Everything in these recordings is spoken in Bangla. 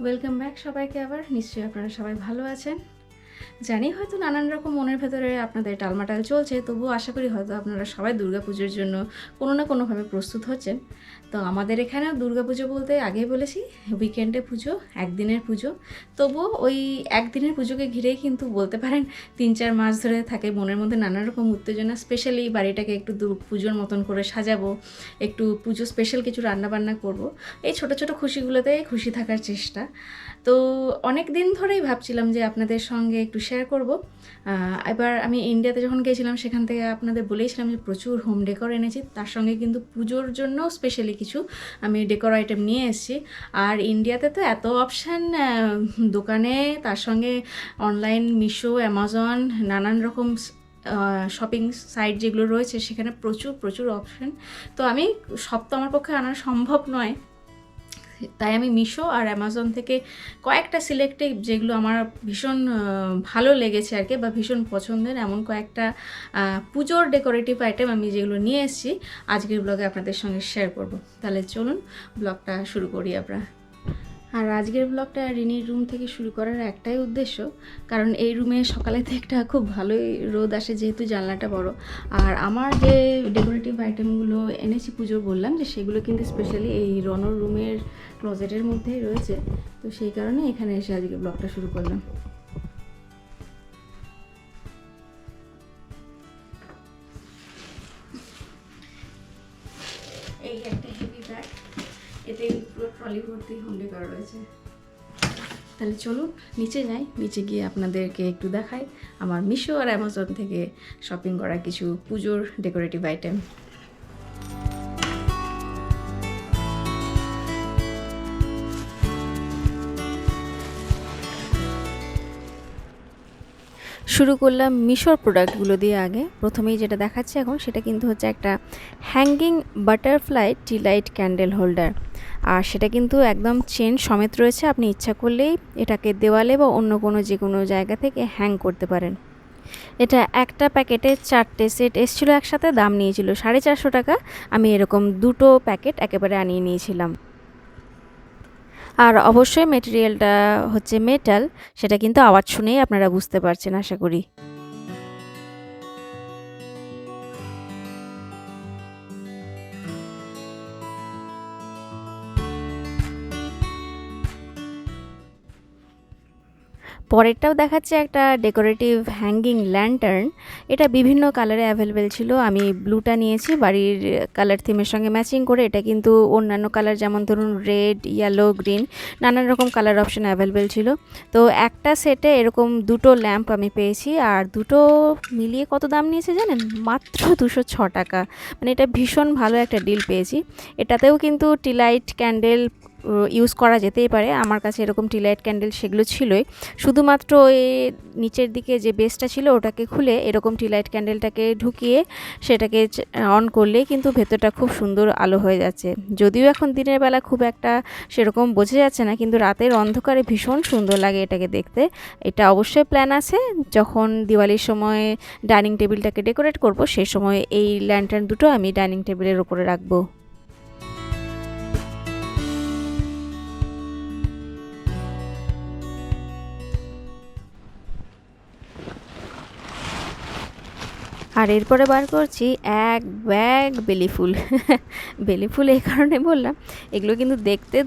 ওয়েলকাম ব্যাক সবাইকে আবার। নিশ্চয়ই আপনারা সবাই ভালো আছেন। জানি হয়তো নানান রকম মনের ভেতরে আপনাদের টালমাটাল চলছে, তবুও আশা করি হয়তো আপনারা সবাই দুর্গাপুজোর জন্য কোনো না কোনোভাবে প্রস্তুত হচ্ছেন। তো আমাদের এখানেও দুর্গাপুজো বলতে আগেই বলেছি উইকেন্ডে পুজো, একদিনের পুজো। তবুও ওই একদিনের পুজোকে ঘিরেই কিন্তু বলতে পারেন তিন চার মাস ধরে থাকে মনের মধ্যে নানা রকম উত্তেজনা। স্পেশালি বাড়িটাকে একটু পুজোর মতন করে সাজাবো, একটু পুজো স্পেশাল কিছু রান্নাবান্না করব। এই ছোট ছোট খুশিগুলোতে খুশি থাকার চেষ্টা। তো অনেক দিন ধরেই ভাবছিলাম যে আপনাদের সঙ্গে একটু শেয়ার করব। এবার আমি ইন্ডিয়াতে যখন গিয়েছিলাম সেখান থেকে আপনাদের বলেইছিলাম যে প্রচুর হোম ডেকর এনেছি। তার সঙ্গে কিন্তু পুজোর জন্য স্পেশালি কিছু আমি ডেকর আইটেম নিয়ে এসেছি। আর ইন্ডিয়াতে তো এত অপশান দোকানে, তার সঙ্গে অনলাইন মিশো অ্যামাজন নানান রকম শপিং সাইট যেগুলো রয়েছে, সেখানে প্রচুর প্রচুর অপশান তো আমি সব তো আমার পক্ষে আনা সম্ভব নয়। তাই আমি মিশো আর অ্যামাজন থেকে কয়েকটা সিলেক্টে যেগুলো আমার ভীষণ ভালো লেগেছে আর কি বা ভীষণ পছন্দের, এমন কয়েকটা পুজোর ডেকোরেটিভ আইটেম আমি যেগুলো নিয়ে এসেছি, আজকের ব্লগে আপনাদের সঙ্গে শেয়ার করব। তাহলে চলুন ব্লগটা শুরু করি আমরা। আর আজকের ব্লগটা রিনির রুম থেকে শুরু করার একটাই উদ্দেশ্য। কারণ এই রুমে সকালে থেকে খুব ভালোই রোদ আসে, যেহেতু জানলাটা বড়। আর আমার যে ডেকোরেটিভ আইটেমগুলো এনেছি পুজোর বললাম যে সেগুলো কিন্তু স্পেশালি এই রনর রুমের ক্লোজেটের মধ্যেই রয়েছে। তো সেই কারণে এখানে এসে আজকে ব্লগটা শুরু করলাম। এই একটা হেভি ব্যাগ এতে পুরো ট্রলি ভর্তি হোন্ডে করা রয়েছে। তাহলে চলুন নিচে যাই। নিচে গিয়ে আপনাদেরকে একটু দেখাই। আমার মিশো আর অ্যামাজন থেকে শপিং করা কিছু পুজোর ডেকোরেটিভ আইটেম শুরু করলাম মিশোর প্রোডাক্টগুলো দিয়ে আগে। প্রথমেই যেটা দেখাচ্ছি এখন সেটা কিন্তু হচ্ছে একটা hanging butterfly tea light candle holder আর সেটা কিন্তু একদম চেন সমেত রয়েছে, আপনি ইচ্ছা করলেই এটাকে দেওয়ালে বা অন্য কোনো যে কোনো জায়গা থেকে হ্যাং করতে পারেন। এটা একটা প্যাকেটে চারটে সেট এসেছিল একসাথে, দাম নিয়েছিল সাড়ে চারশো টাকা। আমি এরকম দুটো প্যাকেট একেবারে আনিয়ে নিয়েছিলাম। আর অবশ্যই মেটেরিয়ালটা হচ্ছে মেটাল সেটা কিন্তু আওয়াজ শুনেই আপনারা বুঝতে পারছেন আশা করি। পরেরটাও দেখাচ্ছে একটা ডেকোরেটিভ হ্যাঙ্গিং ল্যান্টার্ন এটা বিভিন্ন কালারে অ্যাভেলেবেল ছিল। আমি ব্লুটা নিয়েছি। বাড়ির কালার থিমের সঙ্গে ম্যাচিং করে এটা কিন্তু অন্যান্য কালার যেমন ধরুন রেড ইয়েলো গ্রিন নানান রকম কালার অপশন অ্যাভেলেবেল ছিল। তো একটা সেটে এরকম দুটো ল্যাম্প আমি পেয়েছি। আর দুটো মিলিয়ে কত দাম নিয়েছে জানেন? মাত্র দুশো ছ টাকা। মানে এটা ভীষণ ভালো একটা ডিল পেয়েছি। এটাতেও কিন্তু টিলাইট ক্যান্ডেল ইউজ করা যেতেই পারে। আমার কাছে এরকম টিলাইট ক্যান্ডেল সেগুলো ছিলই। শুধুমাত্র ওই নিচের দিকে যে বেসটা ছিল ওটাকে খুলে এরকম টিলাইট ক্যান্ডেলটাকে ঢুকিয়ে সেটাকে অন করলেই কিন্তু ভেতরটা খুব সুন্দর আলো হয়ে যাচ্ছে। যদিও এখন দিনের বেলা খুব একটা সেরকম বোঝা যাচ্ছে না, কিন্তু রাতের অন্ধকারে ভীষণ সুন্দর লাগে এটাকে দেখতে। এটা অবশ্যই প্ল্যান আছে। যখন দিওয়ালির সময় ডাইনিং টেবিলটাকে ডেকোরেট করব, সেই সময় এই ল্যান্টার্ন দুটো আমি ডাইনিং টেবিলের উপরে রাখব। আর এরপরে বার করছি এক ব্যাগ বেলি ফুল। বেলি ফুল এই কারণে বললাম, এগুলো কিন্তু দেখতে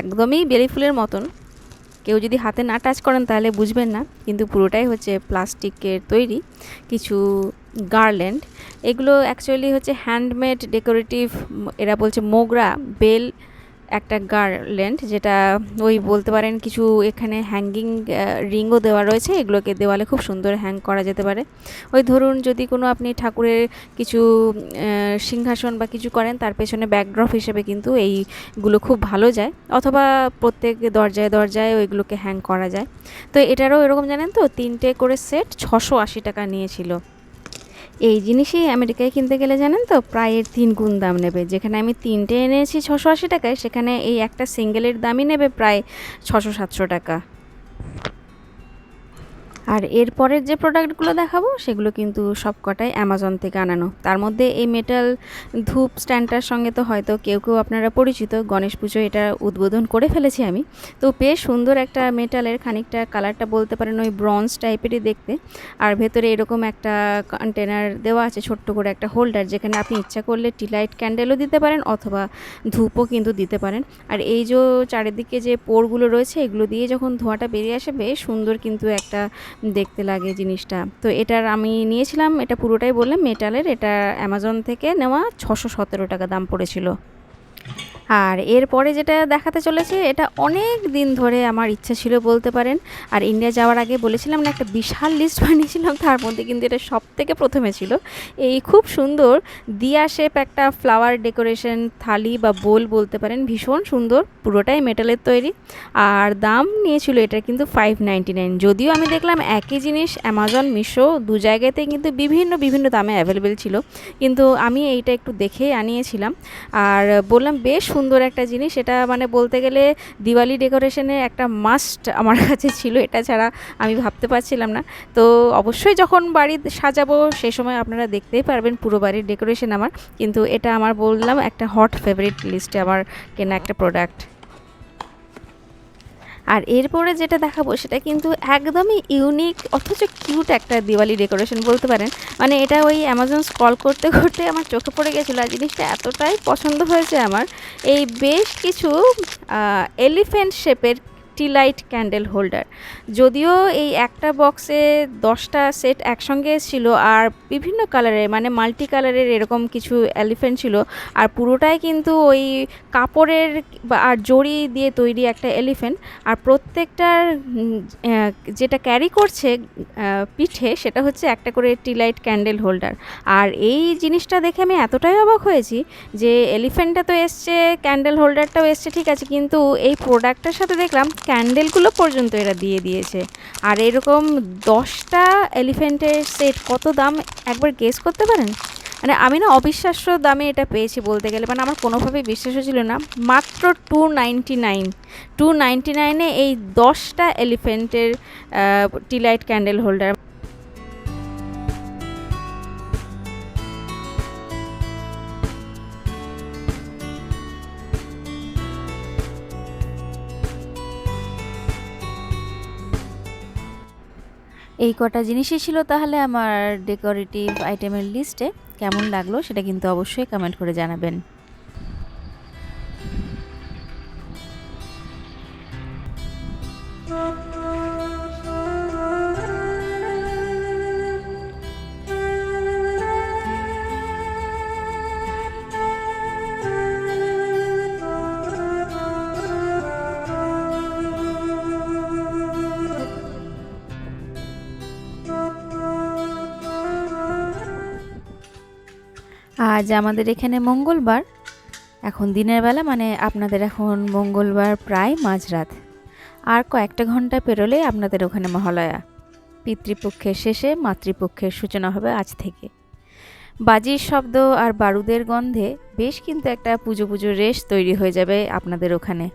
একদমই বেলি ফুলের মতন। কেউ যদি হাতে না টাচ করেন তাহলে বুঝবেন না, কিন্তু পুরোটাই হচ্ছে প্লাস্টিকের তৈরি, কিছু গার্ল্যান্ড এগুলো অ্যাকচুয়ালি হচ্ছে হ্যান্ডমেড ডেকোরেটিভ এরা বলছে মোগরা, বেল একটা গার্ল্যান্ড যেটা ওই বলতে পারেন কিছু এখানে হ্যাঙ্গিং রিংও দেওয়া রয়েছে। এগুলোকে দেওয়ালে খুব সুন্দর হ্যাং করা যেতে পারে। ওই ধরুন যদি কোনো আপনি ঠাকুরের কিছু সিংহাসন বা কিছু করেন, তার পেছনে ব্যাকড্রপ হিসেবে কিন্তু এইগুলো খুব ভালো যায়। অথবা প্রত্যেক দরজায় দরজায় ওইগুলোকে হ্যাং করা যায়। তো এটারও এরকম জানেন তো? তিনটে করে সেট ছশো আশি টাকা নিয়েছিল। এই জিনিসই আমেরিকায় কিনতে গেলে জানেন তো প্রায় তিন গুণ দাম নেবে। যেখানে আমি তিনটে এনেছি ছশো আশি টাকায়, সেখানে এই একটা সিঙ্গেলের দামই নেবে প্রায় ছশো সাতশো টাকা। আর এরপরের যে প্রোডাক্টগুলো দেখাবো, সেগুলো কিন্তু সবকটাই অ্যামাজন থেকে আনানো। তার মধ্যে এই মেটাল ধূপ স্ট্যান্ডটার সঙ্গে তো হয়তো কেউ কেউ আপনারা পরিচিত, গণেশ পুজো এটা উদ্বোধন করে ফেলেছি আমি। তো বেশ সুন্দর একটা মেটালের খানিকটা কালারটা বলতে পারেন ওই ব্রঞ্জ টাইপেরই দেখতে। আর ভেতরে এরকম একটা কন্টেনার দেওয়া আছে, ছোট্ট করে একটা হোল্ডার যেখানে আপনি ইচ্ছা করলে টিলাইট ক্যান্ডেলও দিতে পারেন অথবা ধূপও কিন্তু দিতে পারেন। আর এই যে চারিদিকে যে পোরগুলো রয়েছে, এগুলো দিয়ে যখন ধোঁয়াটা বেরিয়ে আসে, বেশ সুন্দর কিন্তু একটা দেখতে লাগে জিনিসটা। তো এটার আমি নিয়েছিলাম, এটা পুরোটাই বললাম, মেটালের। এটা অ্যামাজন থেকে নেওয়া ছশো সতেরো টাকা দাম পড়েছিল। আর এরপরে যেটা দেখাতে চলেছে, এটা অনেক দিন ধরে আমার ইচ্ছা ছিল বলতে পারেন। আর ইন্ডিয়া যাওয়ার আগে বলেছিলাম না, একটা বিশাল লিস্ট বানিয়েছিলাম, তার মধ্যে কিন্তু এটা সব থেকে প্রথমে ছিল। এই খুব সুন্দর দিয়া শেপ একটা ফ্লাওয়ার ডেকোরেশন থালি বা বোল বলতে পারেন, ভীষণ সুন্দর, পুরোটাই মেটালের তৈরি। আর দাম নিয়েছিল এটা কিন্তু ফাইভ নাইনটি নাইন যদিও আমি দেখলাম একই জিনিস অ্যামাজন মিশো দু জায়গাতে কিন্তু বিভিন্ন বিভিন্ন দামে অ্যাভেলেবেল ছিল। কিন্তু আমি এইটা একটু দেখেই আনিয়েছিলাম। আর বললাম, বেশ সুন্দর একটা জিনিস। এটা মানে বলতে গেলে দিওয়ালি ডেকোরেশনে একটা মাস্ট আমার কাছে ছিল, এটা ছাড়া আমি ভাবতে পারছিলাম না। তো অবশ্যই যখন বাড়ি সাজাবো, সে সময় আপনারা দেখতেই পারবেন পুরো বাড়ির ডেকোরেশন আমার। কিন্তু এটা আমার বললাম একটা হট ফেভারিট লিস্টে আমার কেনা একটা প্রোডাক্ট। আর এরপরে যেটা দেখাবো সেটা কিন্তু একদমই ইউনিক অথচ কিউট একটা দিওয়ালি ডেকোরেশন বলতে পারেন। মানে এটা ওই অ্যামাজন স্ক্রল করতে করতে আমার চোখে পড়ে গেছিল আর জিনিসটা এতটাই পছন্দ হয়েছে আমার। এই বেশ কিছু এলিফেন্ট শেপের টি লাইট ক্যান্ডেল হোল্ডার। যদিও এই একটা বক্সে দশটা সেট একসঙ্গে ছিল আর বিভিন্ন কালারের মানে মাল্টি কালারের এরকম কিছু এলিফেন্ট ছিল আর পুরোটাই কিন্তু ওই কাপড়ের আর জড়ি দিয়ে তৈরি একটা এলিফেন্ট আর প্রত্যেকটার যেটা ক্যারি করছে পিঠে সেটা হচ্ছে একটা করে টি লাইট ক্যান্ডেল হোল্ডার। আর এই জিনিসটা দেখে আমি এতটাই অবাক হয়েছি যে এলিফেন্টটা তো এসছে, ক্যান্ডেল হোল্ডারটাও এসছে, ঠিক আছে, কিন্তু এই প্রোডাক্টটার সাথে দেখলাম ক্যান্ডেলগুলো পর্যন্ত এরা দিয়ে দিয়েছে। আর এরকম দশটা এলিফেন্টের সেট কত দাম একবার গেস করতে পারেন? মানে আমি না অবিশ্বাস্য দামে এটা পেয়েছি বলতে গেলে। মানে আমার কোনোভাবেই বিশ্বাস ছিল না। মাত্র two ninety nine two ninety নাইনে এই দশটা এলিফেন্টের টিলাইট ক্যান্ডেল হোল্ডার এই কটা জিনিসই ছিল তাহলে আমার ডেকোরেটিভ আইটেমের লিস্টে কেমন লাগল সেটা কিন্তু অবশ্যই কমেন্ট করে জানাবেন। আজ আমাদের এখানে মঙ্গলবার। এখন দিনের বেলা মানে আপনাদের এখন মঙ্গলবার প্রায় মাঝরাত। আর কয়েকটা ঘণ্টা পেরোলে আপনাদের ওখানে মহালয়া। পিতৃপক্ষের শেষে মাতৃপক্ষের সূচনা হবে আজ থেকে। বাজির শব্দ আর বারুদের গন্ধে বেশ কিন্তু একটা পুজো পুজো রেশ তৈরি হয়ে যাবে আপনাদের ওখানে।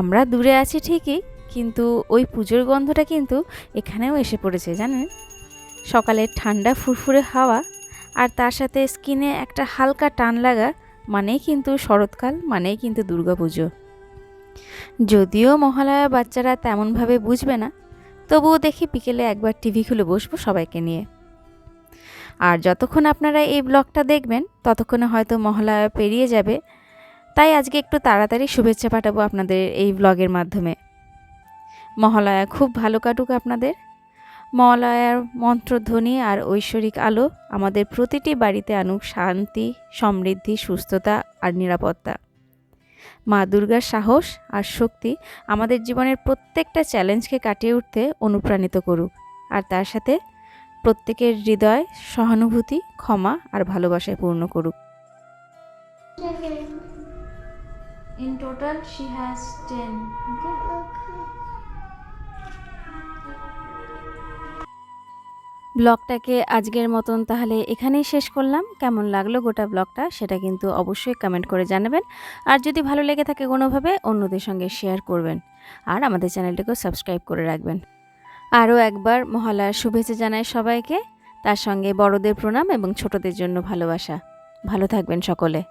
আমরা দূরে আছি ঠিকই, কিন্তু ওই পুজোর গন্ধটা কিন্তু এখানেও এসে পড়েছে, জানেন? সকালের ঠান্ডা ফুরফুরে হাওয়া আর তার সাথে স্কিনে একটা হালকা টান লাগা, মানেই কিন্তু শরৎকাল, মানেই কিন্তু দুর্গাপুজো। যদিও মহালয়া বাচ্চারা তেমনভাবে বুঝবে না, তবুও দেখি বিকেলে একবার টিভি খুলে বসবো সবাইকে নিয়ে। আর যতক্ষণ আপনারা এই ব্লগটা দেখবেন, ততক্ষণে হয়তো মহালয়া পেরিয়ে যাবে। তাই আজকে একটু তাড়াতাড়ি শুভেচ্ছা পাঠাবো আপনাদের এই ব্লগের মাধ্যমে। মহালয়া খুব ভালো কাটুক আপনাদের। মলয়ার মন্ত্রধ্বনি আর ঐশ্বরিক আলো আমাদের প্রতিটি বাড়িতে আনুক শান্তি সমৃদ্ধি সুস্থতা আর নিরাপত্তা মা দুর্গার সাহস আর শক্তি আমাদের জীবনের প্রত্যেকটা চ্যালেঞ্জকে কাটিয়ে উঠতে অনুপ্রাণিত করুক আর তার সাথে প্রত্যেকের হৃদয় সহানুভূতি ক্ষমা আর ভালোবাসায় পূর্ণ করুক In total, she has 10. Okay. ব্লগটাকে আজকের মতন তাহলে এখানেই শেষ করলাম। কেমন লাগল গোটা ব্লগটা সেটা কিন্তু অবশ্যই কমেন্ট করে জানাবেন। আর যদি ভালো লেগে থাকে কোনোভাবে অন্যদের সঙ্গে শেয়ার করবেন। আর আমাদের চ্যানেলটাকেও সাবস্ক্রাইব করে রাখবেন। আরও একবার মহালয়ার শুভেচ্ছা জানাই সবাইকে। তার সঙ্গে বড়দের প্রণাম এবং ছোটদের জন্য ভালোবাসা। ভালো থাকবেন সকলে।